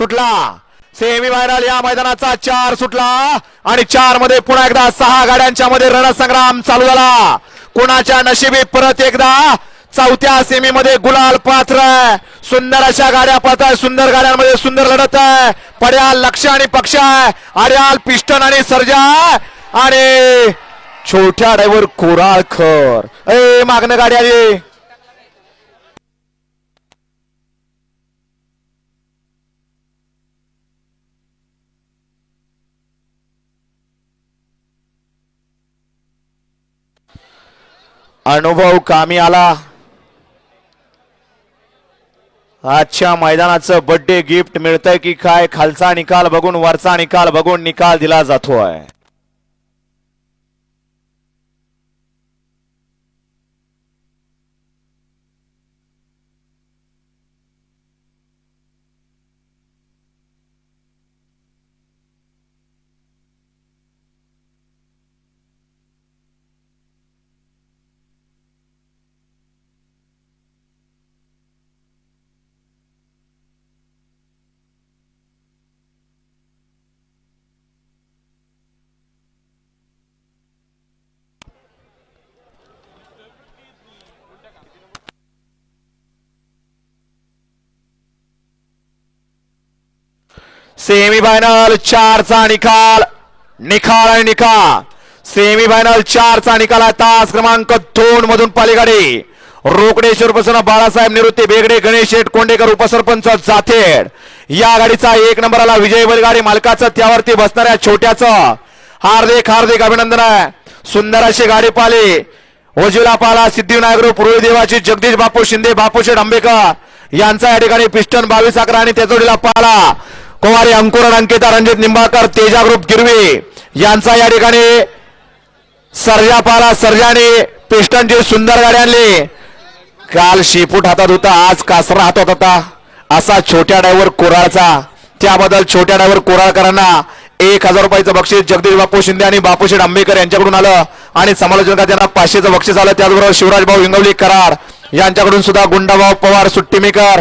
सुटला. Semi final या मैदानाचा चार सुटला आणि चारमध्ये पुन्हा एकदा सहा गाड्यांच्या मध्ये रणसंग्राम चालू झाला. कोणाच्या नशिबी परत एकदा चौथ्या सेमी मध्ये गुलाल पात्र सुंदर अशा गाड्या पाहत आहे. सुंदर गाड्यांमध्ये सुंदर लढत आहे. पड्याल लक्ष आणि पक्ष आहे. आर्याल पिस्टन आणि सर्जा आणि छोट्या ड्रायव्हर कोराळखर. ए मागणं गाडी आली. अनुभव कामी आला. आजच्या मैदानाचं बर्थडे गिफ्ट मिळतंय की काय? खालचा निकाल बघून वरचा निकाल बघून निकाल दिला जातोय. सेमी फायनल चारचा निकाल. निकाल आणि निकाल सेमी फायनल चारचा निकाल आहे तास क्रमांक दोन मधून पालीगाडी रोकडेश्वर पासून बाळासाहेब निवृत्ती बेगडे गणेश शेठ कोंडेकर उपसरपंच जाथेड या गाडीचा एक नंबर आला विजय बैलगाडी मालकाचं त्यावरती बसणाऱ्या छोट्याचं. हार्दिक हार्दिक अभिनंदन आहे. सुंदर अशी गाडी पाली ओजिला पाला सिद्धिविनायक ग्रुप पूर्वी देवाची जगदीश बापू शिंदे बापूशेठ आंबेकर. यांचा या ठिकाणी पिस्टन बावीस अकरा आणि तेजोडीला पाला कुमारी अंकुरण अंकिता रणजित निंबाळकर तेजा ग्रुप यांचा या ठिकाणी सर्जा पाला सर्जाने पिस्टनची सुंदर गाडी आणली. काल शेपूट हातात होता आज कासरा हातात होता. असा छोट्या डायव्हर कोराळचा. त्याबद्दल छोट्या डायव्हर कोराळकरांना एक हजार रुपयाचं बक्षीस जगदीश बापू शिंदे आणि बापूशेठ आंबेकर यांच्याकडून आलं. आणि समालोचकात त्यांना पाचशेचं बक्षीस आलं. त्याचबरोबर शिवराज भाऊ हिंगवली करार यांच्याकडून सुद्धा गुंडाभाऊ पवार सुट्टीमेकर